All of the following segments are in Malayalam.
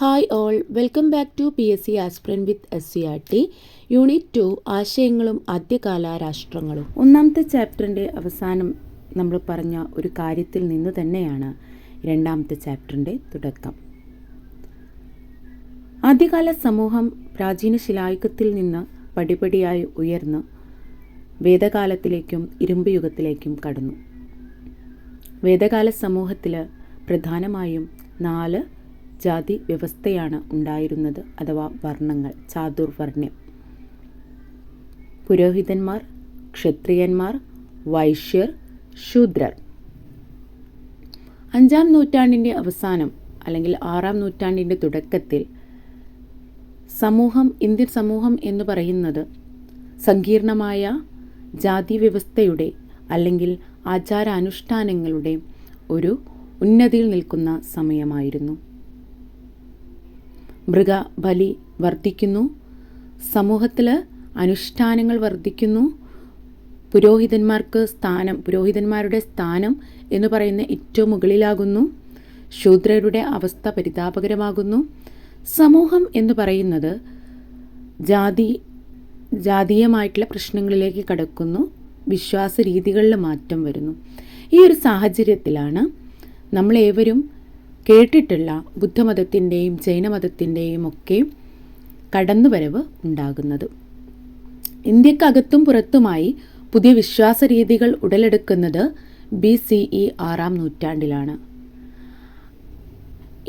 Hi all welcome back to P S C aspirant with S C R T unit two ആശയങ്ങളും ആദ്യകാല രാഷ്ട്രങ്ങളും. ഒന്നാമത്തെ ചാപ്റ്ററിന്റെ അവസാനം നമ്മൾ പറഞ്ഞ ഒരു കാര്യത്തിൽ നിന്ന് തന്നെയാണ് രണ്ടാമത്തെ ചാപ്റ്ററിന്റെ തുടക്കം. ആദ്യകാല സമൂഹം പ്രാചീന ശിലായുഗത്തിൽ നിന്ന് പടിപടിയായി ഉയർന്ന് വേദകാലത്തിലേക്കും ഇരുമ്പ് യുഗത്തിലേക്കും കടന്നു. വേദകാല സമൂഹത്തിൽ പ്രധാനമായും നാല് ജാതി വ്യവസ്ഥയാണ് ഉണ്ടായിരുന്നത് അഥവാ വർണങ്ങൾ ചാതുർവർണ്യം പുരോഹിതന്മാർ ക്ഷത്രിയന്മാർ വൈശ്യർ ശൂദ്രർ. അഞ്ചാം നൂറ്റാണ്ടിന്റെ അവസാനം അല്ലെങ്കിൽ ആറാം നൂറ്റാണ്ടിന്റെ തുടക്കത്തിൽ സമൂഹം ഇന്ത്യൻ സമൂഹം എന്ന് പറയുന്നത് സങ്കീർണമായ ജാതി വ്യവസ്ഥയുടെ അല്ലെങ്കിൽ ആചാരാനുഷ്ഠാനങ്ങളുടെ ഒരു ഉന്നതിയിൽ നിൽക്കുന്ന സമയമായിരുന്നു. മൃഗബലി വർദ്ധിക്കുന്നു. സമൂഹത്തിൽ അനുഷ്ഠാനങ്ങൾ വർദ്ധിക്കുന്നു. പുരോഹിതന്മാർക്ക് സ്ഥാനം പുരോഹിതന്മാരുടെ സ്ഥാനം എന്ന് പറയുന്ന ഏറ്റവും മുകളിലാകുന്നു. ശൂദ്രരുടെ അവസ്ഥ പരിതാപകരമാകുന്നു. സമൂഹം എന്ന് പറയുന്നത് ജാതി ജാതീയമായിട്ടുള്ള പ്രശ്നങ്ങളിലേക്ക് കടക്കുന്നു. വിശ്വാസ രീതികളിൽ മാറ്റം വരുന്നു. ഈ ഒരു സാഹചര്യത്തിലാണ് നമ്മളേവരും കേട്ടിട്ടുള്ള ബുദ്ധമതത്തിന്റെയും ജൈനമതത്തിന്റെയും ഒക്കെ കടന്നുവരവ് ഉണ്ടാകുന്നത്. ഇന്ത്യക്കകത്തും പുറത്തുമായി പുതിയ വിശ്വാസ രീതികൾ ഉടലെടുക്കുന്നത് ബി സി ഇ ആറാം നൂറ്റാണ്ടിലാണ്.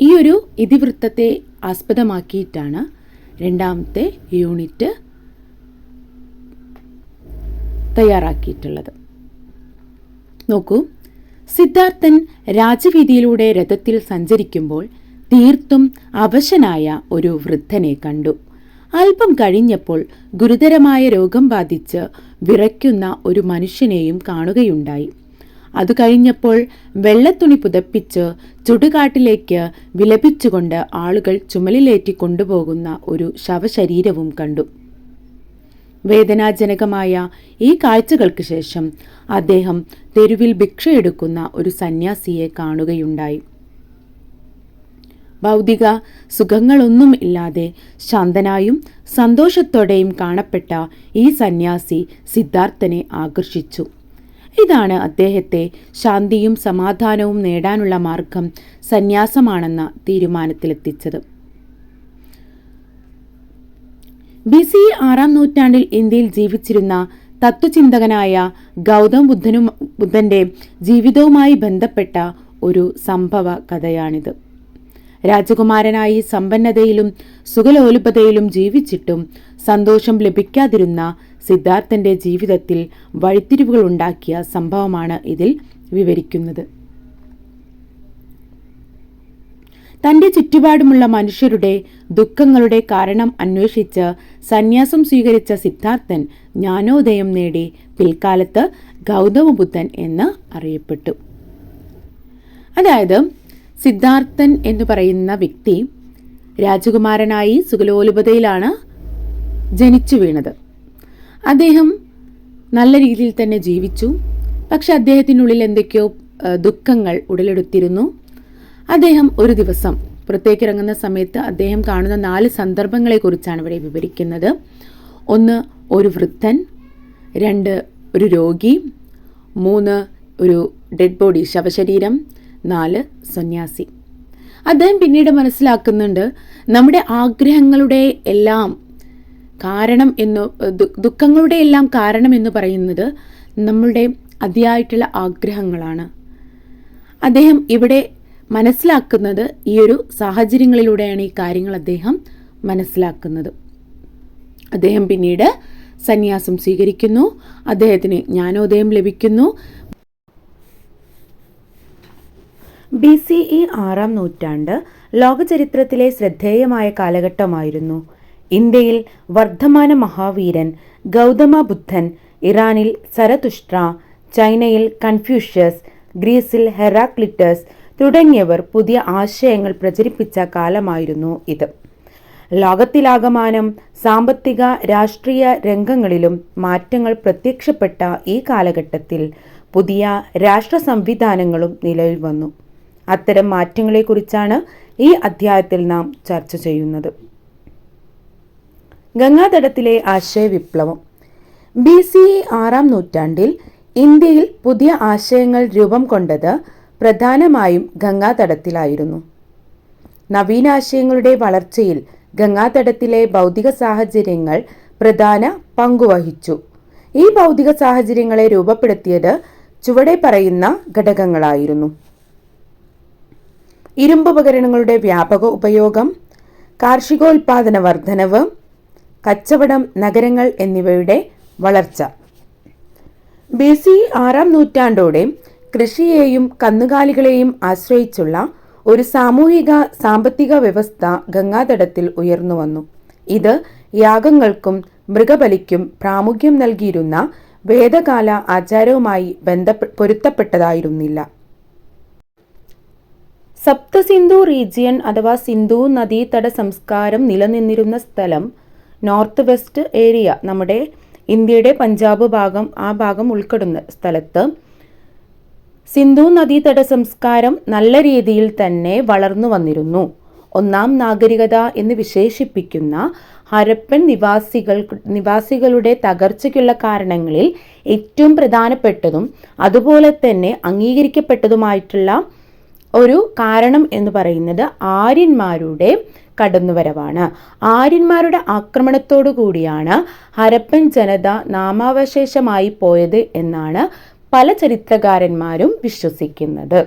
ഈ ഒരു ഇതിവൃത്തത്തെ ആസ്പദമാക്കിയിട്ടാണ് രണ്ടാമത്തെ യൂണിറ്റ് തയ്യാറാക്കിയിട്ടുള്ളത്. നോക്കൂ സിദ്ധാർത്ഥൻ രാജവീതിയിലൂടെ രഥത്തിൽ സഞ്ചരിക്കുമ്പോൾ തീർത്തും അവശനായ ഒരു വൃദ്ധനെ കണ്ടു. അല്പം കഴിഞ്ഞപ്പോൾ ഗുരുതരമായ രോഗം ബാധിച്ച് വിറയ്ക്കുന്ന ഒരു മനുഷ്യനെയും കാണുകയുണ്ടായി. അത് കഴിഞ്ഞപ്പോൾ വെള്ളത്തുണി പുതപ്പിച്ച് ചുടുകാട്ടിലേക്ക് വിലപിച്ചുകൊണ്ട് ആളുകൾ ചുമലിലേറ്റി കൊണ്ടുപോകുന്ന ഒരു ശവശരീരവും കണ്ടു. വേദനാജനകമായ ഈ കാഴ്ചകൾക്ക് ശേഷം അദ്ദേഹം തെരുവിൽ ഭിക്ഷയെടുക്കുന്ന ഒരു സന്യാസിയെ കാണുകയുണ്ടായി. ഭൗതിക സുഖങ്ങളൊന്നും ഇല്ലാതെ ശാന്തനായും സന്തോഷത്തോടെയും കാണപ്പെട്ട ഈ സന്യാസി സിദ്ധാർത്ഥനെ ആകർഷിച്ചു. ഇതാണ് അദ്ദേഹത്തെ ശാന്തിയും സമാധാനവും നേടാനുള്ള മാർഗം സന്യാസമാണെന്ന തീരുമാനത്തിലെത്തിച്ചത്. ബി സി ആറാം നൂറ്റാണ്ടിൽ ഇന്ത്യയിൽ ജീവിച്ചിരുന്ന തത്വചിന്തകനായ ഗൗതം ബുദ്ധനും ബുദ്ധന്റെ ജീവിതവുമായി ബന്ധപ്പെട്ട ഒരു സംഭവ കഥയാണിത്. രാജകുമാരനായി സമ്പന്നതയിലും സുഖലോലുപതയിലും ജീവിച്ചിട്ടും സന്തോഷം ലഭിക്കാതിരുന്ന സിദ്ധാർത്ഥന്റെ ജീവിതത്തിൽ വഴിത്തിരിവുകൾ ഉണ്ടാക്കിയ സംഭവമാണ് ഇതിൽ വിവരിക്കുന്നത്. തന്റെ ചുറ്റുപാടുമുള്ള മനുഷ്യരുടെ ദുഃഖങ്ങളുടെ കാരണം അന്വേഷിച്ച് സന്യാസം സ്വീകരിച്ച സിദ്ധാർത്ഥൻ ജ്ഞാനോദയം നേടി പിൽക്കാലത്ത് ഗൗതമബുദ്ധൻ എന്ന് അറിയപ്പെട്ടു. അതായത് സിദ്ധാർത്ഥൻ എന്ന് പറയുന്ന വ്യക്തി രാജകുമാരനായി സുഗലോലുപതയിലാണ് ജനിച്ചു വീണത്. അദ്ദേഹം നല്ല രീതിയിൽ തന്നെ ജീവിച്ചു. പക്ഷെ അദ്ദേഹത്തിനുള്ളിൽ എന്തൊക്കെയോ ദുഃഖങ്ങൾ ഉടലെടുത്തിരുന്നു. അദ്ദേഹം ഒരു ദിവസം പുറത്തേക്ക് ഇറങ്ങുന്ന സമയത്ത് അദ്ദേഹം കാണുന്ന നാല് സന്ദർഭങ്ങളെക്കുറിച്ചാണ് ഇവിടെ വിവരിക്കുന്നത്. ഒന്ന് ഒരു വൃദ്ധൻ. രണ്ട് ഒരു രോഗി. മൂന്ന് ഒരു ഡെഡ് ബോഡി ശവശരീരം. നാല് സന്യാസി. അദ്ദേഹം പിന്നീട് മനസ്സിലാക്കുന്നുണ്ട് നമ്മുടെ ആഗ്രഹങ്ങളുടെ എല്ലാം കാരണം എന്ന് ദുഃഖങ്ങളുടെ എല്ലാം കാരണം എന്ന് പറയുന്നത് നമ്മളുടെ അതിയായിട്ടുള്ള ആഗ്രഹങ്ങളാണ്. അദ്ദേഹം ഇവിടെ മനസ്സിലാക്കുന്നത് ഈ ഒരു സാഹചര്യങ്ങളിലൂടെയാണ് ഈ കാര്യങ്ങൾ അദ്ദേഹം മനസ്സിലാക്കുന്നത്. അദ്ദേഹം പിന്നീട് സന്യാസം സ്വീകരിക്കുന്നു. അദ്ദേഹത്തിന് ജ്ഞാനോദയം ലഭിക്കുന്നു. ബി സി ഇ ആറാം നൂറ്റാണ്ട് ലോകചരിത്രത്തിലെ ശ്രദ്ധേയമായ കാലഘട്ടമായിരുന്നു. ഇന്ത്യയിൽ വർദ്ധമാന മഹാവീരൻ ഗൗതമ ബുദ്ധൻ ഇറാനിൽ സരതുഷ്ട്ര ചൈനയിൽ കൺഫ്യൂഷ്യസ് ഗ്രീസിൽ ഹെറാക്ലിറ്റസ് തുടങ്ങിയവർ പുതിയ ആശയങ്ങൾ പ്രചരിപ്പിച്ച കാലമായിരുന്നു ഇത്. ലോകത്തിലാകമാനം സാമ്പത്തിക രാഷ്ട്രീയ രംഗങ്ങളിലും മാറ്റങ്ങൾ പ്രത്യക്ഷപ്പെട്ട ഈ കാലഘട്ടത്തിൽ പുതിയ രാഷ്ട്ര സംവിധാനങ്ങളും നിലവിൽ വന്നു. അത്തരം മാറ്റങ്ങളെക്കുറിച്ചാണ് ഈ അധ്യായത്തിൽ നാം ചർച്ച ചെയ്യുന്നത്. ഗംഗാതടത്തിലെ ആശയവിപ്ലവം. ബി സി ആറാം നൂറ്റാണ്ടിൽ ഇന്ത്യയിൽ പുതിയ ആശയങ്ങൾ രൂപം കൊണ്ടത് പ്രധാനമായും ഗംഗാതടത്തിലായിരുന്നു. നവീനാശയങ്ങളുടെ വളർച്ചയിൽ ഗംഗാതടത്തിലെ ഭൗതിക സാഹചര്യങ്ങൾ പ്രധാന പങ്കുവഹിച്ചു. ഈ ഭൗതിക സാഹചര്യങ്ങളെ രൂപപ്പെടുത്തിയത് ചുവടെ പറയുന്ന ഘടകങ്ങളായിരുന്നു. ഇരുമ്പുപകരണങ്ങളുടെ വ്യാപക ഉപയോഗം കാർഷികോൽപാദന വർധനവ് കച്ചവടം നഗരങ്ങൾ എന്നിവയുടെ വളർച്ച. ബി സി ആറാം നൂറ്റാണ്ടോടെ കൃഷിയെയും കന്നുകാലികളെയും ആശ്രയിച്ചുള്ള ഒരു സാമൂഹിക സാമ്പത്തിക വ്യവസ്ഥ ഗംഗാതടത്തിൽ ഉയർന്നു വന്നു. ഇത് യാഗങ്ങൾക്കും മൃഗബലിക്കും പ്രാമുഖ്യം നൽകിയിരുന്ന വേദകാല ആചാരവുമായി ബന്ധപ്പെ പൊരുത്തപ്പെട്ടതായിരുന്നില്ല. സപ്തസിന്ധു റീജിയൻ അഥവാ സിന്ധു നദീതട സംസ്കാരം നിലനിന്നിരുന്ന സ്ഥലം നോർത്ത് വെസ്റ്റ് ഏരിയ നമ്മുടെ ഇന്ത്യയുടെ പഞ്ചാബ് ഭാഗം ആ ഭാഗം ഉൾപ്പെടുന്ന സ്ഥലത്ത് സിന്ധു നദീതട സംസ്കാരം നല്ല രീതിയിൽ തന്നെ വളർന്നു വന്നിരുന്നു. ഒന്നാം നാഗരികത എന്ന് വിശേഷിപ്പിക്കുന്ന ഹരപ്പൻ നിവാസികൾ നിവാസികളുടെ തകർച്ചയ്ക്കുള്ള കാരണങ്ങളിൽ ഏറ്റവും പ്രധാനപ്പെട്ടതും അതുപോലെ തന്നെ അംഗീകരിക്കപ്പെട്ടതുമായിട്ടുള്ള ഒരു കാരണം എന്ന് പറയുന്നത് ആര്യന്മാരുടെ കടന്നുവരവാണ്. ആര്യന്മാരുടെ ആക്രമണത്തോടു കൂടിയാണ് ഹരപ്പൻ ജനത നാമാവശേഷമായി പോയത് എന്നാണ് പല ചരിത്രകാരന്മാരും വിശ്വസിക്കുന്നത്.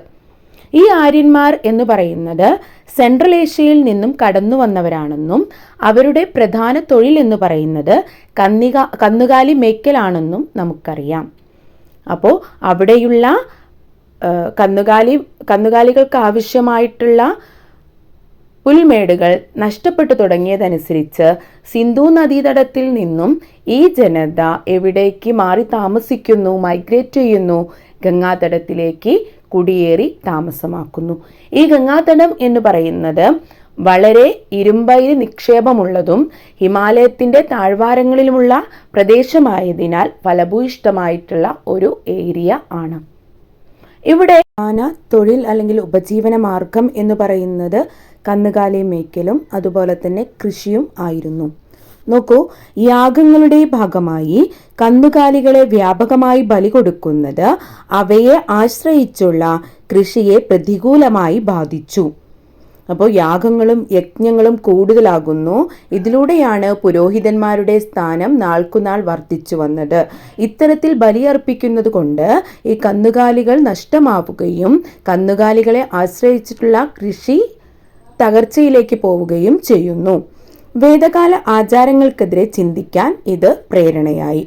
ഈ ആര്യന്മാർ എന്ന് പറയുന്നത് സെൻട്രൽ ഏഷ്യയിൽ നിന്നും കടന്നു വന്നവരാണെന്നും അവരുടെ പ്രധാന തൊഴിൽ എന്ന് പറയുന്നത് കന്നിക കന്നുകാലി മേക്കലാണെന്നും നമുക്കറിയാം. അപ്പോൾ അവിടെയുള്ള കന്നുകാലി കന്നുകാലികൾക്ക് ആവശ്യമായിട്ടുള്ള പുൽമേടുകൾ നഷ്ടപ്പെട്ടു തുടങ്ങിയതനുസരിച്ച് സിന്ധു നദീതടത്തിൽ നിന്നും ഈ ജനത എവിടേക്ക് മാറി താമസിക്കുന്നു മൈഗ്രേറ്റ് ചെയ്യുന്നു ഗംഗാതടത്തിലേക്ക് കുടിയേറി താമസമാക്കുന്നു. ഈ ഗംഗാതടം എന്ന് പറയുന്നത് വളരെ ഇരുമ്പയിര് നിക്ഷേപമുള്ളതും ഹിമാലയത്തിന്റെ താഴ്വാരങ്ങളിലുമുള്ള പ്രദേശമായതിനാൽ ഫലഭൂയിഷ്ടമായിട്ടുള്ള ഒരു ഏരിയ ആണ്. ഇവിടെ പ്രധാന തൊഴിൽ അല്ലെങ്കിൽ ഉപജീവന മാർഗം എന്ന് പറയുന്നത് കന്നുകാലി മേയ്ക്കലും അതുപോലെ തന്നെ കൃഷിയും ആയിരുന്നു. നോക്കൂ യാഗങ്ങളുടെ ഭാഗമായി കന്നുകാലികളെ വ്യാപകമായി ബലി കൊടുക്കുന്നത് അവയെ ആശ്രയിച്ചുള്ള കൃഷിയെ പ്രതികൂലമായി ബാധിച്ചു. അപ്പോൾ യാഗങ്ങളും യജ്ഞങ്ങളും കൂടുതലാകുന്നു. ഇതിലൂടെയാണ് പുരോഹിതന്മാരുടെ സ്ഥാനം നാൾക്കുനാൾ വർദ്ധിച്ചു വന്നത്. ഇത്തരത്തിൽ ബലിയർപ്പിക്കുന്നത് കൊണ്ട് ഈ കന്നുകാലികൾ നഷ്ടമാവുകയും കന്നുകാലികളെ ആശ്രയിച്ചിട്ടുള്ള കൃഷി തകർച്ചയിലേക്ക് പോവുകയും ചെയ്യുന്നു. വേദകാല ആചാരങ്ങൾക്കെതിരെ ചിന്തിക്കാൻ ഇത് പ്രേരണയായി.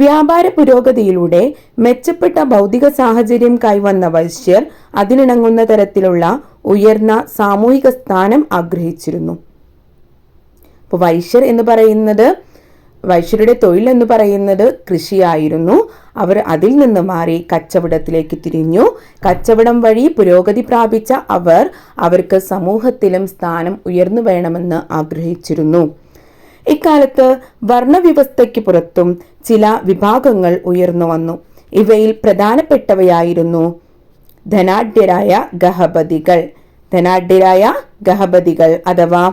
വ്യാപാര പുരോഗതിയിലൂടെ മെച്ചപ്പെട്ട ഭൗതിക സാഹചര്യം കൈവന്ന വൈശ്യർ അതിനിണങ്ങുന്ന തരത്തിലുള്ള ഉയർന്ന സാമൂഹിക സ്ഥാനം ആഗ്രഹിച്ചിരുന്നു. അപ്പോൾ വൈശ്യർ എന്ന് പറയുന്നത് വൈശ്യരുടെ തൊഴിൽ എന്ന് പറയുന്നത് കൃഷിയായിരുന്നു. അവർ അതിൽ നിന്ന് മാറി കച്ചവടത്തിലേക്ക് തിരിഞ്ഞു. കച്ചവടം വഴി പുരോഗതി പ്രാപിച്ച അവർ അവർക്ക് സമൂഹത്തിലും സ്ഥാനം ഉയർന്നു വേണമെന്ന് ആഗ്രഹിച്ചിരുന്നു. ഇക്കാലത്ത് വർണവ്യവസ്ഥയ്ക്ക് പുറത്തും ചില വിഭാഗങ്ങൾ ഉയർന്നു വന്നു. ഇവയിൽ പ്രധാനപ്പെട്ടവയായിരുന്നു ധനാഢ്യരായ ഗഹപതികൾ. ധനാഢ്യരായ ഗഹപതികൾ അഥവാ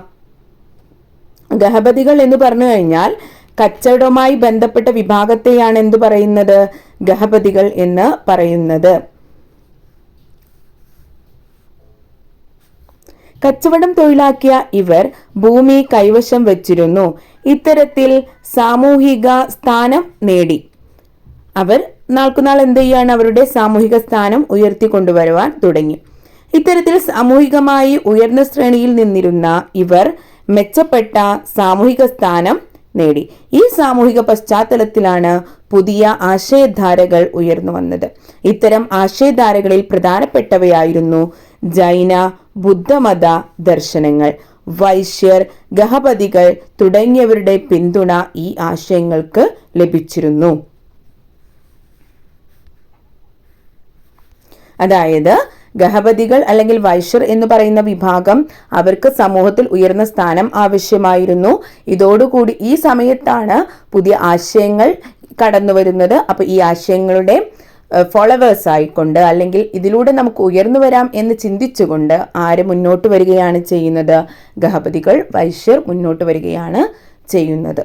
ഗഹപതികൾ എന്ന് പറഞ്ഞു കഴിഞ്ഞാൽ കച്ചവടവുമായി ബന്ധപ്പെട്ട വിഭാഗത്തെയാണ് എന്തു പറയുന്നത്? ഗഹപതികൾ എന്ന് പറയുന്നത്. കച്ചവടം തൊഴിലാക്കിയ ഇവർ ഭൂമി കൈവശം വച്ചിരുന്നു. ഇത്തരത്തിൽ സാമൂഹിക സ്ഥാനം നേടി. അവർ നാൾക്കുനാൾ എന്ത് ചെയ്യാണ് അവരുടെ സാമൂഹിക സ്ഥാനം ഉയർത്തിക്കൊണ്ടുവരുവാൻ തുടങ്ങി. ഇത്തരത്തിൽ സാമൂഹികമായി ഉയർന്ന ശ്രേണിയിൽ നിന്നിരുന്ന ഇവർ മെച്ചപ്പെട്ട സാമൂഹിക സ്ഥാനം നേടി. ഈ സാമൂഹിക പശ്ചാത്തലത്തിലാണ് പുതിയ ആശയധാരകൾ ഉയർന്നു വന്നത്. ഇത്തരം ആശയധാരകളിൽ പ്രധാനപ്പെട്ടവയായിരുന്നു ജൈന ബുദ്ധമത ദർശനങ്ങൾ വൈശ്യർ ഗഹപതികൾ തുടങ്ങിയവരുടെ പിന്തുണ ഈ ആശയങ്ങൾക്ക് ലഭിച്ചിരുന്നു. അതായത് ഗഹപതികൾ അല്ലെങ്കിൽ വൈശ്യർ എന്ന് പറയുന്ന വിഭാഗം അവർക്ക് സമൂഹത്തിൽ ഉയർന്ന സ്ഥാനം ആവശ്യമായിരുന്നു. ഇതോടുകൂടി ഈ സമയത്താണ് പുതിയ ആശയങ്ങൾ കടന്നു വരുന്നത് അപ്പോൾ ഈ ആശയങ്ങളുടെ ഫോളോവേഴ്സ് ആയിക്കൊണ്ട് അല്ലെങ്കിൽ ഇതിലൂടെ നമുക്ക് ഉയർന്നു വരാം എന്ന് ചിന്തിച്ചുകൊണ്ട് ആര് മുന്നോട്ട് വരികയാണ് ചെയ്യുന്നത്? ഗഹപതികൾ വൈശ്യർ മുന്നോട്ട് വരികയാണ് ചെയ്യുന്നത്.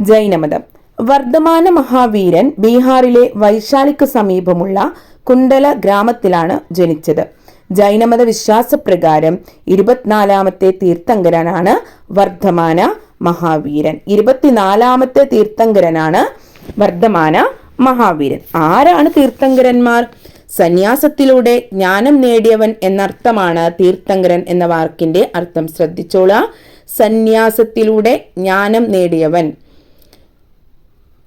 ജൈനമതം. വർദ്ധമാന മഹാവീരൻ ബീഹാറിലെ വൈശാലിക്ക് സമീപമുള്ള കുണ്ടല ഗ്രാമത്തിലാണ് ജനിച്ചത്. ജൈനമത വിശ്വാസപ്രകാരം ഇരുപത്തിനാലാമത്തെ തീർത്ഥങ്കരനാണ് വർദ്ധമാന മഹാവീരൻ. ഇരുപത്തിനാലാമത്തെ തീർത്ഥങ്കരനാണ് വർദ്ധമാന മഹാവീരൻ. ആരാണ് തീർത്ഥങ്കരന്മാർ? സന്യാസത്തിലൂടെ ജ്ഞാനം നേടിയവൻ എന്നർത്ഥമാണ് തീർത്ഥങ്കരൻ എന്ന വാക്കിന്റെ അർത്ഥം. ശ്രദ്ധിച്ചോള. സന്യാസത്തിലൂടെ ജ്ഞാനം നേടിയവൻ.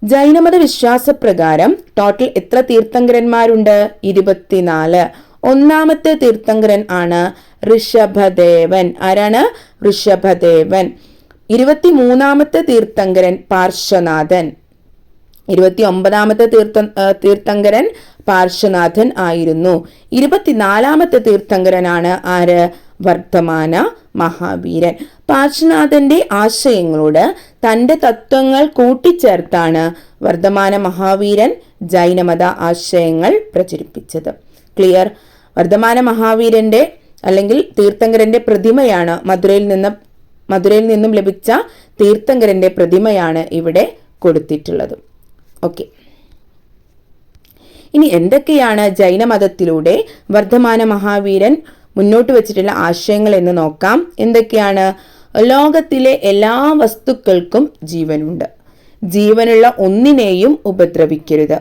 ജൈനമത വിശ്വാസപ്രകാരം ടോട്ടൽ എത്ര തീർത്ഥങ്കരന്മാരുണ്ട്? ഇരുപത്തിനാല്. ഒന്നാമത്തെ തീർത്ഥങ്കരൻ ആണ് ഋഷഭദേവൻ. ആരാണ്? ഋഷഭദേവൻ. ഇരുപത്തിമൂന്നാമത്തെ തീർത്ഥങ്കരൻ പാർശ്വനാഥൻ. ഇരുപത്തി ഒമ്പതാമത്തെ തീർത്ഥ തീർത്ഥങ്കരൻ പാർശ്വനാഥൻ ആയിരുന്നു. ഇരുപത്തിനാലാമത്തെ തീർത്ഥങ്കരനാണ് ആര്? വർദ്ധമാന മഹാവീരൻ. പാർശ്വനാഥന്റെ ആശയങ്ങളോട് തന്റെ തത്വങ്ങൾ കൂട്ടിച്ചേർത്താണ് വർദ്ധമാന മഹാവീരൻ ജൈനമത ആശയങ്ങൾ പ്രചരിപ്പിച്ചത്. ക്ലിയർ? വർദ്ധമാന മഹാവീരന്റെ അല്ലെങ്കിൽ തീർത്ഥങ്കരന്റെ പ്രതിമയാണ് മധുരയിൽ നിന്ന് മധുരയിൽ നിന്നും ലഭിച്ച തീർത്ഥങ്കരന്റെ പ്രതിമയാണ് ഇവിടെ കൊടുത്തിട്ടുള്ളത്. ഓക്കെ ഇനി എന്തൊക്കെയാണ് ജൈനമതത്തിലൂടെ വർദ്ധമാന മഹാവീരൻ മുന്നോട്ട് വെച്ചിട്ടുള്ള ആശയങ്ങൾ എന്ന് നോക്കാം. എന്തൊക്കെയാണ്? ലോകത്തിലെ എല്ലാ വസ്തുക്കൾക്കും ജീവനുണ്ട്. ജീവനുള്ള ഒന്നിനെയും ഉപദ്രവിക്കരുത്.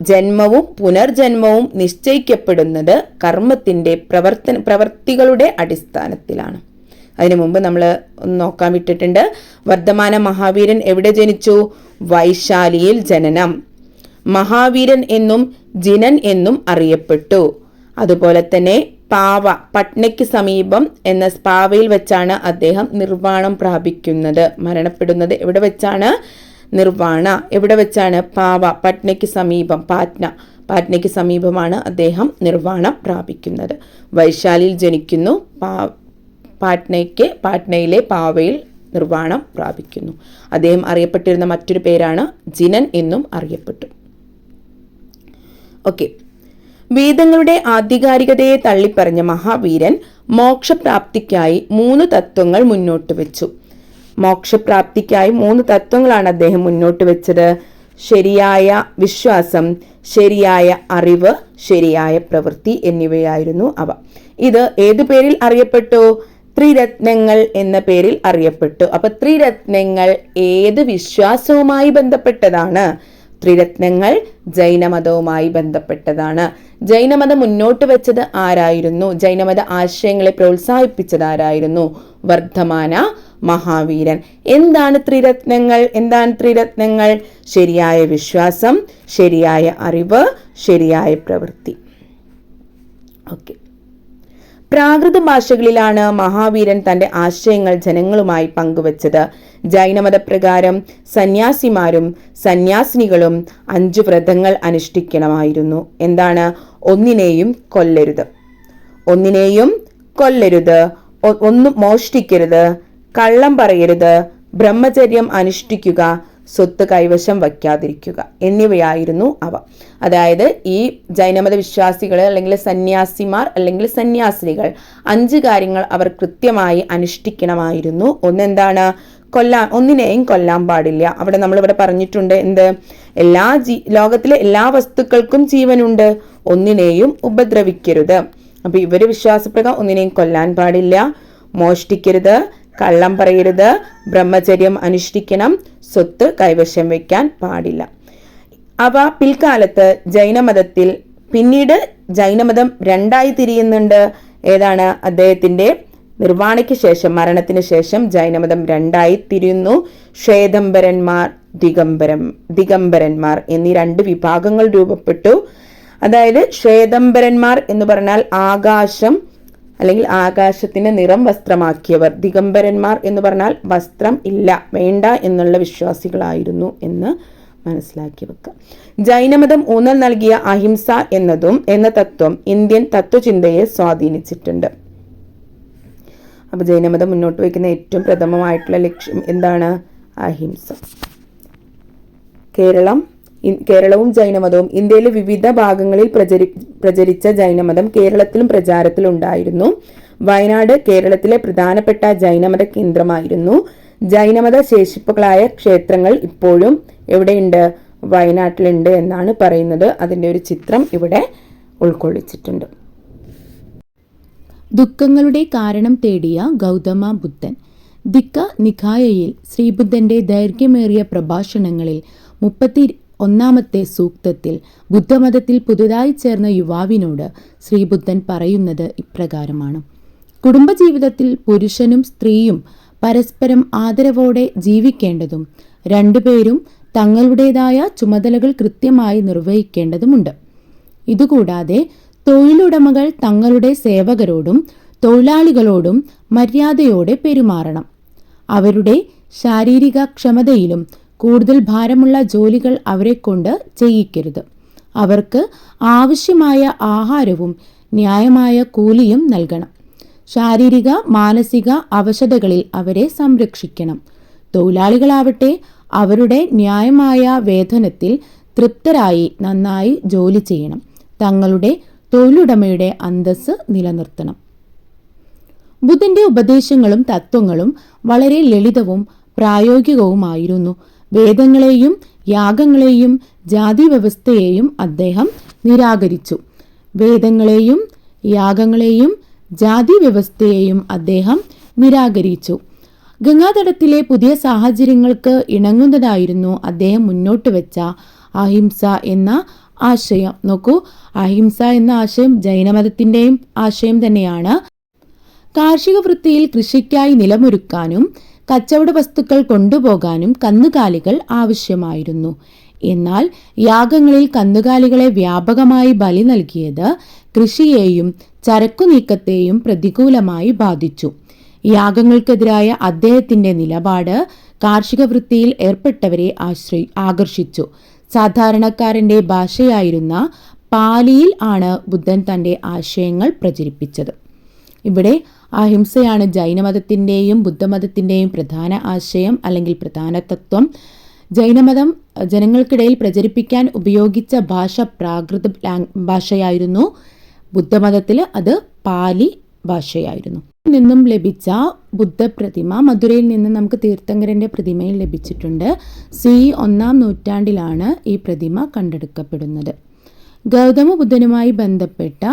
ജന്മവും പുനർജന്മവും നിശ്ചയിക്കപ്പെടുന്നത് കർമ്മത്തിന്റെ പ്രവർത്തന പ്രവർത്തികളുടെ അടിസ്ഥാനത്തിലാണ്. അതിനു മുമ്പ് നമ്മൾ നോക്കാൻ വിട്ടിട്ടുണ്ട്. വർദ്ധമാന മഹാവീരൻ എവിടെ ജനിച്ചു? വൈശാലിയിൽ ജനനം. മഹാവീരൻ എന്നും ജിനൻ എന്നും അറിയപ്പെട്ടു. അതുപോലെ തന്നെ പാവ പട്നയ്ക്ക് സമീപം എന്ന പാവയിൽ വെച്ചാണ് അദ്ദേഹം നിർവാണം പ്രാപിക്കുന്നത്. മരണപ്പെടുന്നത് എവിടെ വെച്ചാണ്? നിർവാണ. എവിടെ വെച്ചാണ്? പാവ പട്നയ്ക്ക് സമീപം പാറ്റ്ന പാറ്റ്നയ്ക്ക് സമീപമാണ് അദ്ദേഹം നിർവാണം പ്രാപിക്കുന്നത്. വൈശാലിയിൽ ജനിക്കുന്നു. പാ പാറ്റ്നയ്ക്ക് പാട്നയിലെ പാവയിൽ നിർവാണം പ്രാപിക്കുന്നു. അദ്ദേഹം അറിയപ്പെട്ടിരുന്ന മറ്റൊരു പേരാണ് ജിനൻ എന്നും അറിയപ്പെട്ടു. ഓക്കെ വേദങ്ങളുടെ ആധികാരികതയെ തള്ളിപ്പറഞ്ഞ മഹാവീരൻ മോക്ഷപ്രാപ്തിക്കായി മൂന്ന് തത്വങ്ങൾ മുന്നോട്ട് വെച്ചു. മോക്ഷപ്രാപ്തിക്കായി മൂന്ന് തത്വങ്ങളാണ് അദ്ദേഹം മുന്നോട്ട് വെച്ചത്. ശരിയായ വിശ്വാസം ശരിയായ അറിവ് ശരിയായ പ്രവൃത്തി എന്നിവയായിരുന്നു അവ. ഇത് ഏതു പേരിൽ അറിയപ്പെട്ടു? ത്രിരത്നങ്ങൾ എന്ന പേരിൽ അറിയപ്പെട്ടു. അപ്പൊ ത്രിരത്നങ്ങൾ ഏത് വിശ്വാസവുമായി ബന്ധപ്പെട്ടതാണ്? ത്രിരത്നങ്ങൾ ജൈനമതവുമായി ബന്ധപ്പെട്ടതാണ്. ജൈനമതം മുന്നോട്ട് വെച്ചത് ആരായിരുന്നു? ജൈനമത ആശയങ്ങളെ പ്രോത്സാഹിപ്പിച്ചത് ആരായിരുന്നു? വർദ്ധമാന മഹാവീരൻ. എന്താണ് ത്രിരത്നങ്ങൾ? എന്താണ് ത്രിരത്നങ്ങൾ? ശരിയായ വിശ്വാസം ശരിയായ അറിവ് ശരിയായ പ്രവൃത്തി. ഓക്കെ. പ്രാകൃത ഭാഷകളിലാണ് മഹാവീരൻ തന്റെ ആശയങ്ങൾ ജനങ്ങളുമായി പങ്കുവച്ചത്. ജൈനമതപ്രകാരം സന്യാസിമാരും സന്യാസിനികളും അഞ്ചു വ്രതങ്ങൾ അനുഷ്ഠിക്കണമായിരുന്നു. എന്താണ്? ഒന്നിനെയും കൊല്ലരുത്. ഒന്നിനെയും കൊല്ലരുത്. ഒന്നും മോഷ്ടിക്കരുത്. കള്ളം പറയരുത്. ബ്രഹ്മചര്യം അനുഷ്ഠിക്കുക. സ്വത്ത് കൈവശം വയ്ക്കാതിരിക്കുക എന്നിവയായിരുന്നു അവ. അതായത് ഈ ജൈനമത വിശ്വാസികൾ അല്ലെങ്കിൽ സന്യാസിമാർ അല്ലെങ്കിൽ സന്യാസിനികൾ അഞ്ച് കാര്യങ്ങൾ അവർ കൃത്യമായി അനുഷ്ഠിക്കണമായിരുന്നു. ഒന്നെന്താണ്? കൊല്ലാൻ ഒന്നിനെയും കൊല്ലാൻ പാടില്ല. അവിടെ നമ്മളിവിടെ പറഞ്ഞിട്ടുണ്ട് എന്ത്? എല്ലാ ജീ ലോകത്തിലെ എല്ലാ വസ്തുക്കൾക്കും ജീവനുണ്ട്. ഒന്നിനെയും ഉപദ്രവിക്കരുത്. അപ്പൊ ഇവർ വിശ്വാസപ്രകാരം ഒന്നിനെയും കൊല്ലാൻ പാടില്ല. മോഷ്ടിക്കരുത്. കള്ളം പറയരുത്. ബ്രഹ്മചര്യം അനുഷ്ഠിക്കണം. സ്വത്ത് കൈവശം വയ്ക്കാൻ പാടില്ല. അവ പിൽക്കാലത്ത് ജൈനമതത്തിൽ പിന്നീട് ജൈനമതം രണ്ടായി തിരിയുന്നുണ്ട്. ഏതാണ്? അദ്ദേഹത്തിന്റെ നിർവാണയ്ക്ക് ശേഷം മരണത്തിന് ശേഷം ജൈനമതം രണ്ടായി തിരിയുന്നു. ശ്വേതംബരന്മാർ ദിഗംബരം ദിഗംബരന്മാർ എന്നീ രണ്ട് വിഭാഗങ്ങൾ രൂപപ്പെട്ടു. അതായത് ശ്വേതംബരന്മാർ എന്ന് പറഞ്ഞാൽ ആകാശം അല്ലെങ്കിൽ ആകാശത്തിന് നിറം വസ്ത്രമാക്കിയവർ. ദിഗംബരന്മാർ എന്ന് പറഞ്ഞാൽ വസ്ത്രം ഇല്ല വേണ്ട എന്നുള്ള വിശ്വാസികളായിരുന്നു എന്ന് മനസ്സിലാക്കി വെക്കുക. ജൈനമതം ഊന്നൽ നൽകിയ അഹിംസ എന്നതും എന്ന തത്വം ഇന്ത്യൻ തത്വചിന്തയെ സ്വാധീനിച്ചിട്ടുണ്ട്. അപ്പോൾ ജൈനമതം മുന്നോട്ട് വയ്ക്കുന്ന ഏറ്റവും പ്രഥമമായിട്ടുള്ള ലക്ഷ്യം എന്താണ്? അഹിംസ. കേരളം കേരളവും ജൈനമതവും ഇന്ത്യയിലെ വിവിധ ഭാഗങ്ങളിൽ പ്രചരി പ്രചരിച്ച ജൈനമതം കേരളത്തിലും പ്രചാരത്തിലുണ്ടായിരുന്നു. വയനാട് കേരളത്തിലെ പ്രധാനപ്പെട്ട ജൈനമത കേന്ദ്രമായിരുന്നു. ജൈനമത ശേഷിപ്പുകളായ ക്ഷേത്രങ്ങൾ ഇപ്പോഴും എവിടെയുണ്ട്? വയനാട്ടിലുണ്ട് എന്നാണ് പറയുന്നത്. അതിന്റെ ഒരു ചിത്രം ഇവിടെ ഉൾക്കൊള്ളിച്ചിട്ടുണ്ട്. ദുഃഖങ്ങളുടെ കാരണം തേടിയ ഗൗതമ ബുദ്ധൻ. ദിക്ക നിഖായയിൽ ശ്രീബുദ്ധന്റെ ദൈർഘ്യമേറിയ പ്രഭാഷണങ്ങളിൽ മുപ്പത്തി ഒന്നാമത്തെ സൂക്തത്തിൽ ബുദ്ധമതത്തിൽ പുതുതായി ചേർന്ന യുവാവിനോട് ശ്രീബുദ്ധൻ പറയുന്നത് ഇപ്രകാരമാണ്. കുടുംബജീവിതത്തിൽ പുരുഷനും സ്ത്രീയും പരസ്പരം ആദരവോടെ ജീവിക്കേണ്ടതും രണ്ടുപേരും തങ്ങളുടേതായ ചുമതലകൾ കൃത്യമായി നിർവഹിക്കേണ്ടതുമുണ്ട്. ഇതുകൂടാതെ തൊഴിലുടമകൾ തങ്ങളുടെ സേവകരോടും തൊഴിലാളികളോടും മര്യാദയോടെ പെരുമാറണം. അവരുടെ ശാരീരിക ക്ഷമതയിലും കൂടുതൽ ഭാരമുള്ള ജോലികൾ അവരെ കൊണ്ട് ചെയ്യിക്കരുത്. അവർക്ക് ആവശ്യമായ ആഹാരവും ന്യായമായ കൂലിയും നൽകണം. ശാരീരിക മാനസിക അവശതകളിൽ അവരെ സംരക്ഷിക്കണം. തൊഴിലാളികളാവട്ടെ അവരുടെ ന്യായമായ വേതനത്തിൽ തൃപ്തരായി നന്നായി ജോലി ചെയ്യണം. തങ്ങളുടെ തൊഴിലുടമയുടെ അന്തസ് നിലനിർത്തണം. ബുദ്ധന്റെ ഉപദേശങ്ങളും തത്വങ്ങളും വളരെ ലളിതവും പ്രായോഗികവുമായിരുന്നു. വേദങ്ങളെയും യാഗങ്ങളെയും ജാതി വ്യവസ്ഥയെയും അദ്ദേഹം നിരാകരിച്ചു. വേദങ്ങളെയും യാഗങ്ങളെയും ജാതി വ്യവസ്ഥയെയും അദ്ദേഹം നിരാകരിച്ചു. ഗംഗാതടത്തിലെ പുതിയ സാഹചര്യങ്ങൾക്ക് ഇണങ്ങുന്നതായിരുന്നു അദ്ദേഹം മുന്നോട്ട് വെച്ച അഹിംസ എന്ന ആശയം. നോക്കൂ അഹിംസ എന്ന ആശയം ജൈനമതത്തിന്റെയും ആശയം തന്നെയാണ്. കാർഷിക വൃത്തിയിൽ കൃഷിക്കായി നിലമൊരുക്കാനും കച്ചവട വസ്തുക്കൾ കൊണ്ടുപോകാനും കന്നുകാലികൾ ആവശ്യമായിരുന്നു. എന്നാൽ യാഗങ്ങളിൽ കന്നുകാലികളെ വ്യാപകമായി ബലി നൽകിയത് കൃഷിയെയും ചരക്കുനീക്കത്തെയും പ്രതികൂലമായി ബാധിച്ചു. യാഗങ്ങൾക്കെതിരായ അദ്ദേഹത്തിന്റെ നിലപാട് കാർഷിക വൃത്തിയിൽ ഏർപ്പെട്ടവരെ ആശ്രയി ആകർഷിച്ചു. സാധാരണക്കാരന്റെ ഭാഷയായിരുന്ന പാലിയിൽ ആണ് ബുദ്ധൻ തന്റെ ആശയങ്ങൾ പ്രചരിപ്പിച്ചത്. ഇവിടെ അഹിംസയാണ് ജൈനമതത്തിന്റെയും ബുദ്ധമതത്തിന്റെയും പ്രധാന ആശയം അല്ലെങ്കിൽ പ്രധാന തത്വം. ജൈനമതം ജനങ്ങൾക്കിടയിൽ പ്രചരിപ്പിക്കാൻ ഉപയോഗിച്ച ഭാഷ പ്രാകൃത ഭാഷയായിരുന്നു. ബുദ്ധമതത്തിൽ അത് പാലി ഭാഷയായിരുന്നു. നിന്നും ലഭിച്ച ബുദ്ധപ്രതിമ മധുരയിൽ നിന്ന് നമുക്ക് തീർത്ഥങ്കരന്റെ പ്രതിമയിൽ ലഭിച്ചിട്ടുണ്ട്. സി ഒന്നാം നൂറ്റാണ്ടിലാണ് ഈ പ്രതിമ കണ്ടെടുക്കപ്പെടുന്നത്. ഗൗതമ ബുദ്ധനുമായി ബന്ധപ്പെട്ട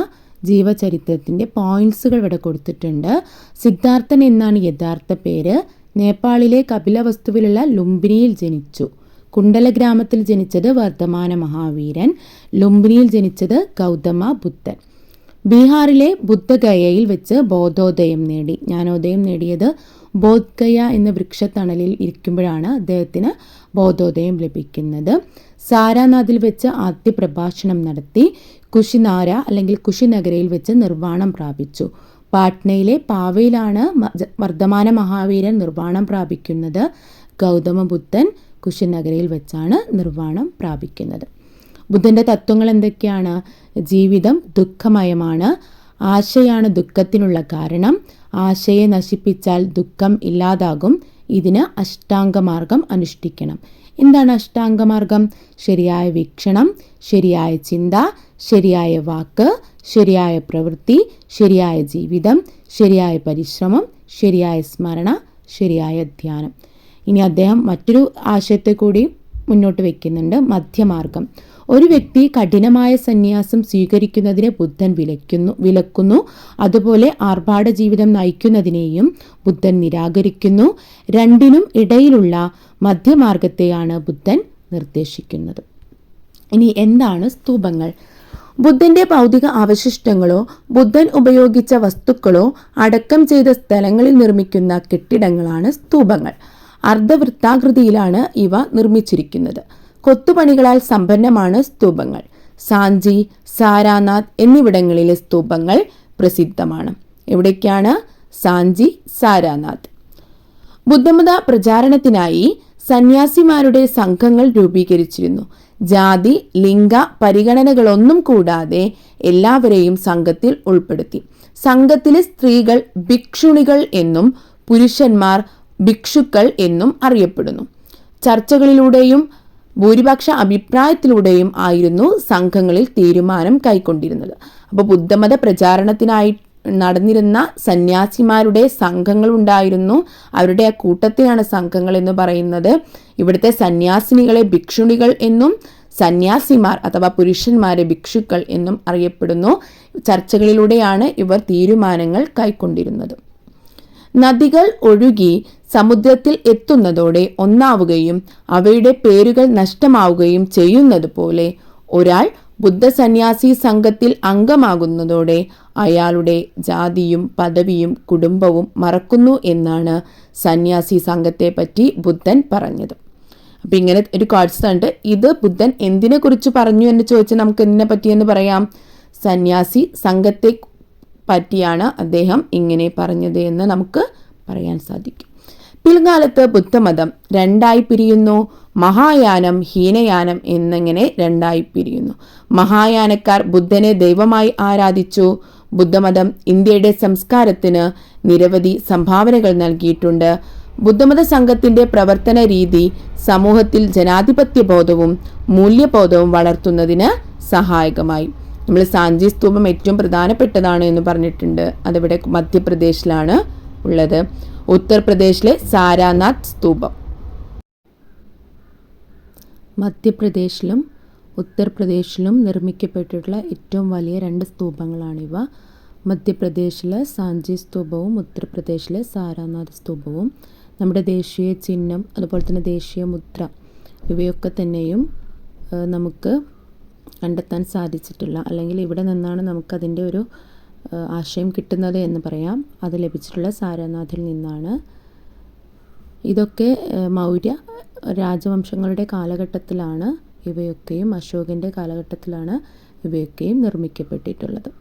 ജീവചരിത്രത്തിന്റെ പോയിന്റ്സുകൾ ഇവിടെ കൊടുത്തിട്ടുണ്ട്. സിദ്ധാർത്ഥൻ എന്നാണ് യഥാർത്ഥ പേര്. നേപ്പാളിലെ കപിലവസ്തുവിലുള്ള ലുംബിനിയിൽ ജനിച്ചു. കുണ്ടല ഗ്രാമത്തിൽ ജനിച്ചത് വർദ്ധമാന മഹാവീരൻ. ലുംബിനിയിൽ ജനിച്ചത് ഗൗതമ ബുദ്ധൻ. ബീഹാറിലെ ബുദ്ധഗയയിൽ വെച്ച് ബോധോദയം നേടി. ജ്ഞാനോദയം നേടിയത് ബോധ്ഗയ എന്ന വൃക്ഷത്തണലിൽ ഇരിക്കുമ്പോഴാണ് അദ്ദേഹത്തിന് ബോധോദയം ലഭിക്കുന്നത്. സാരാനാഥിൽ വെച്ച് ആദ്യ പ്രഭാഷണം നടത്തി. കുഷിനാര അല്ലെങ്കിൽ കുശിനഗരയിൽ വെച്ച് നിർവാണം പ്രാപിച്ചു. പാട്നയിലെ പാവയിലാണ് വർദ്ധമാന മഹാവീരൻ നിർവാണം പ്രാപിക്കുന്നത്. ഗൗതമ ബുദ്ധൻ കുഷിനഗരയിൽ വെച്ചാണ് നിർവാണം പ്രാപിക്കുന്നത്. ബുദ്ധന്റെ തത്വങ്ങൾ എന്തൊക്കെയാണ്? ജീവിതം ദുഃഖമയമാണ്. ആശയാണ് ദുഃഖത്തിനുള്ള കാരണം. ആശയെ നശിപ്പിച്ചാൽ ദുഃഖം ഇല്ലാതാകും. ഇതിന് അഷ്ടാംഗമാർഗം അനുഷ്ഠിക്കണം. എന്താണ് അഷ്ടാംഗമാർഗം? ശരിയായ വീക്ഷണം ശരിയായ ചിന്ത ശരിയായ വാക്ക് ശരിയായ പ്രവൃത്തി ശരിയായ ജീവിതം ശരിയായ പരിശ്രമം ശരിയായ സ്മരണ ശരിയായ ധ്യാനം. ഇനി അദ്ദേഹം മറ്റൊരു ആശയത്തെ കൂടി മുന്നോട്ട് വയ്ക്കുന്നുണ്ട് മധ്യമാർഗം. ഒരു വ്യക്തി കഠിനമായ സന്യാസം സ്വീകരിക്കുന്നതിനെ ബുദ്ധൻ വിലക്കുന്നു വിലക്കുന്നു. അതുപോലെ ആർഭാട ജീവിതം നയിക്കുന്നതിനെയും ബുദ്ധൻ നിരാകരിക്കുന്നു. രണ്ടിനും ഇടയിലുള്ള മധ്യമാർഗത്തെയാണ് ബുദ്ധൻ നിർദ്ദേശിക്കുന്നത്. ഇനി എന്താണ് സ്തൂപങ്ങൾ? ബുദ്ധന്റെ ഭൗതിക അവശിഷ്ടങ്ങളോ ബുദ്ധൻ ഉപയോഗിച്ച വസ്തുക്കളോ അടക്കം ചെയ്ത സ്ഥലങ്ങളിൽ നിർമ്മിക്കുന്ന കെട്ടിടങ്ങളാണ് സ്തൂപങ്ങൾ. അർദ്ധവൃത്താകൃതിയിലാണ് ഇവ നിർമ്മിച്ചിരിക്കുന്നത്. കൊത്തുപണികളാൽ സമ്പന്നമാണ് സ്തൂപങ്ങൾ. സാഞ്ചി സാരാനാഥ് എന്നിവിടങ്ങളിലെ സ്തൂപങ്ങൾ പ്രസിദ്ധമാണ്. എവിടേക്കാണ്? സാഞ്ചി സാരാനാഥ്. ബുദ്ധമത പ്രചാരണത്തിനായി സന്യാസിമാരുടെ സംഘങ്ങൾ രൂപീകരിച്ചിരുന്നു. ജാതി ലിംഗ പരിഗണനകളൊന്നും കൂടാതെ എല്ലാവരെയും സംഘത്തിൽ ഉൾപ്പെടുത്തി. സംഘത്തിലെ സ്ത്രീകൾ ഭിക്ഷുണികൾ എന്നും പുരുഷന്മാർ ഭിക്ഷുക്കൾ എന്നും അറിയപ്പെടുന്നു. ചർച്ചകളിലൂടെയും ഭൂരിപക്ഷ അഭിപ്രായത്തിലൂടെയും ആയിരുന്നു സംഘങ്ങളിൽ തീരുമാനം കൈക്കൊണ്ടിരുന്നത്. അപ്പോൾ ബുദ്ധമത പ്രചാരണത്തിനായി നടന്നിരുന്ന സന്യാസിമാരുടെ സംഘങ്ങൾ ഉണ്ടായിരുന്നു അവരുടെ ആ കൂട്ടത്തെയാണ് സംഘങ്ങൾ എന്ന് പറയുന്നത്. ഇവിടുത്തെ സന്യാസിനികളെ ഭിക്ഷുണികൾ എന്നും സന്യാസിമാർ അഥവാ പുരുഷന്മാരെ ഭിക്ഷുക്കൾ എന്നും അറിയപ്പെടുന്നു. ചർച്ചകളിലൂടെയാണ് ഇവർ തീരുമാനങ്ങൾ കൈക്കൊണ്ടിരുന്നത്. നദികൾ ഒഴുകി സമുദ്രത്തിൽ എത്തുന്നതോടെ ഒന്നാവുകയും അവയുടെ പേരുകൾ നഷ്ടമാവുകയും ചെയ്യുന്നത് പോലെ ഒരാൾ ബുദ്ധസന്യാസി സംഘത്തിൽ അംഗമാകുന്നതോടെ അയാളുടെ ജാതിയും പദവിയും കുടുംബവും മറക്കുന്നു എന്നാണ് സന്യാസി സംഘത്തെ പറ്റി ബുദ്ധൻ പറഞ്ഞത്. അപ്പം ഇങ്ങനെ ഒരു കാർഡ്സ് ഉണ്ട് ഇത് ബുദ്ധൻ എന്തിനെ കുറിച്ച് പറഞ്ഞു എന്ന് ചോദിച്ചാൽ നമുക്ക് എന്തിനെ പറ്റിയെന്ന് പറയാം? സന്യാസി സംഘത്തെ പറ്റിയാണ് അദ്ദേഹം ഇങ്ങനെ പറഞ്ഞത് എന്ന് നമുക്ക് പറയാൻ സാധിക്കും. പിൽക്കാലത്ത് ബുദ്ധമതം രണ്ടായി പിരിയുന്നു. മഹായാനം ഹീനയാനം എന്നിങ്ങനെ രണ്ടായി പിരിയുന്നു. മഹായാനക്കാർ ബുദ്ധനെ ദൈവമായി ആരാധിച്ചു. ബുദ്ധമതം ഇന്ത്യയുടെ സംസ്കാരത്തിന് നിരവധി സംഭാവനകൾ നൽകിയിട്ടുണ്ട്. ബുദ്ധമത സംഘത്തിന്റെ പ്രവർത്തന രീതി സമൂഹത്തിൽ ജനാധിപത്യ ബോധവും മൂല്യബോധവും വളർത്തുന്നതിന് സഹായകമായി. നമ്മൾ സാഞ്ചി സ്തൂപം ഏറ്റവും പ്രധാനപ്പെട്ടതാണ് എന്ന് പറഞ്ഞിട്ടുണ്ട്. അതിവിടെ മധ്യപ്രദേശിലാണ് ഉള്ളത്. ഉത്തർപ്രദേശിലെ സാരാനാഥ് സ്തൂപം. മധ്യപ്രദേശിലും ഉത്തർപ്രദേശിലും നിർമ്മിക്കപ്പെട്ടിട്ടുള്ള ഏറ്റവും വലിയ രണ്ട് സ്തൂപങ്ങളാണിവ. മധ്യപ്രദേശിലെ സാഞ്ചി സ്തൂപവും ഉത്തർപ്രദേശിലെ സാരാനാഥ് സ്തൂപവും നമ്മുടെ ദേശീയ ചിഹ്നം അതുപോലെ തന്നെ ദേശീയ മുദ്ര ഇവയൊക്കെ തന്നെയും നമുക്ക് കണ്ടെത്താൻ സാധിച്ചിട്ടില്ല. അല്ലെങ്കിൽ ഇവിടെ നിന്നാണ് നമുക്കതിന്റെ ഒരു ആശയം കിട്ടുന്നത് എന്ന് പറയാം. അത് ലഭിച്ചിട്ടുള്ള സാരനാഥിൽ നിന്നാണ്. ഇതൊക്കെ മൗര്യ രാജവംശങ്ങളുടെ കാലഘട്ടത്തിലാണ് ഇവയൊക്കെയും അശോകന്റെ കാലഘട്ടത്തിലാണ് ഇവയൊക്കെയും നിർമ്മിക്കപ്പെട്ടിട്ടുള്ളത്.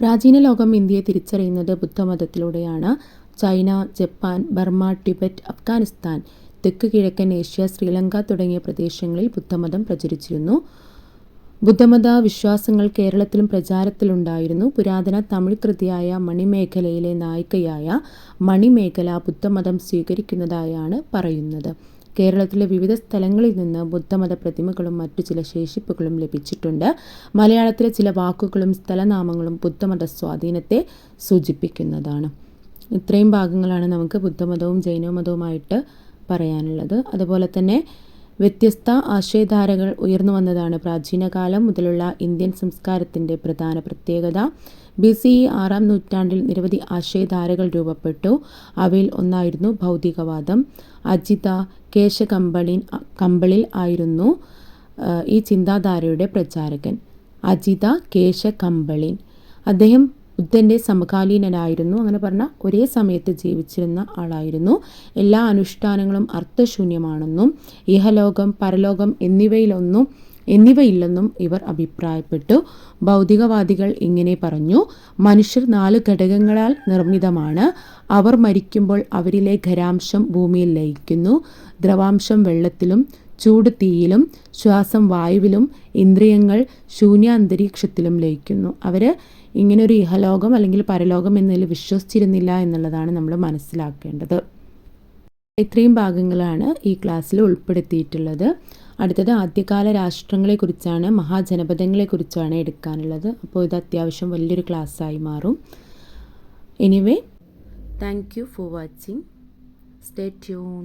പ്രാചീന ലോകം ഇന്ത്യയെ തിരിച്ചറിയുന്നത് ബുദ്ധമതത്തിലൂടെയാണ്. China Japan Burma Tibet Afghanistan തെക്ക് കിഴക്കൻ ഏഷ്യ ശ്രീലങ്ക തുടങ്ങിയ പ്രദേശങ്ങളിൽ ബുദ്ധമതം പ്രചരിച്ചിരുന്നു. ബുദ്ധമത വിശ്വാസങ്ങൾ കേരളത്തിലും പ്രചാരത്തിലുണ്ടായിരുന്നു. പുരാതന തമിഴ് കൃതിയായ മണിമേഖലയിലെ നായികയായ മണിമേഖല ബുദ്ധമതം സ്വീകരിക്കുന്നതായാണ് പറയുന്നത്. കേരളത്തിലെ വിവിധ സ്ഥലങ്ങളിൽ നിന്ന് ബുദ്ധമത പ്രതിമകളും മറ്റു ചില ശേഷിപ്പുകളും ലഭിച്ചിട്ടുണ്ട്. മലയാളത്തിലെ ചില വാക്കുകളും സ്ഥലനാമങ്ങളും ബുദ്ധമത സ്വാധീനത്തെ സൂചിപ്പിക്കുന്നതാണ്. ഇത്രയും ഭാഗങ്ങളാണ് നമുക്ക് ബുദ്ധമതവും ജൈനമതവുമായിട്ട് പറയാനുള്ളത്. അതുപോലെ തന്നെ വ്യത്യസ്ത ആശയധാരകൾ ഉയർന്നു വന്നതാണ് പ്രാചീനകാലം മുതലുള്ള ഇന്ത്യൻ സംസ്കാരത്തിന്റെ പ്രധാന പ്രത്യേകത. ബി സി ഇ ആറാം നൂറ്റാണ്ടിൽ നിരവധി ആശയധാരകൾ രൂപപ്പെട്ടു. അവയിൽ ഒന്നായിരുന്നു ഭൗതികവാദം. അജിത കേശകമ്പളിൻ കമ്പളിൽ ആയിരുന്നു ഈ ചിന്താധാരയുടെ പ്രചാരകൻ. അജിത കേശകമ്പളിൻ അദ്ദേഹം ബുദ്ധന്റെ സമകാലീനനായിരുന്നു. അങ്ങനെ പറഞ്ഞാൽ ഒരേ സമയത്ത് ജീവിച്ചിരുന്ന ആളായിരുന്നു. എല്ലാ അനുഷ്ഠാനങ്ങളും അർത്ഥശൂന്യമാണെന്നും ഇഹലോകം പരലോകം എന്നിവയിലൊന്നും എന്നിവയില്ലെന്നും ഇവർ അഭിപ്രായപ്പെട്ടു. ഭൗതികവാദികൾ ഇങ്ങനെ പറഞ്ഞു മനുഷ്യർ നാല് ഘടകങ്ങളാൽ നിർമ്മിതമാണ്. അവർ മരിക്കുമ്പോൾ അവരിലെ ഖരാംശം ഭൂമിയിൽ ലയിക്കുന്നു. ദ്രവാംശം വെള്ളത്തിലും ചൂട് തീയിലും ശ്വാസം വായുവിലും ഇന്ദ്രിയങ്ങൾ ശൂന്യാന്തരീക്ഷത്തിലും ലയിക്കുന്നു. അവർ ഇങ്ങനൊരു ഇഹലോകം അല്ലെങ്കിൽ പരലോകം എന്നതിൽ വിശ്വസിച്ചിരുന്നില്ല എന്നുള്ളതാണ് നമ്മൾ മനസ്സിലാക്കേണ്ടത്. ഇത്രയും ഭാഗങ്ങളാണ് ഈ ക്ലാസ്സിൽ ഉൾപ്പെടുത്തിയിട്ടുള്ളത്. അടുത്തത് ആദ്യകാല രാഷ്ട്രങ്ങളെക്കുറിച്ചാണ് മഹാജനപദങ്ങളെക്കുറിച്ചാണ് എടുക്കാനുള്ളത്. അപ്പോൾ ഇത് അത്യാവശ്യം വലിയൊരു ക്ലാസ്സായി മാറും. Anyway thank you for watching stay tune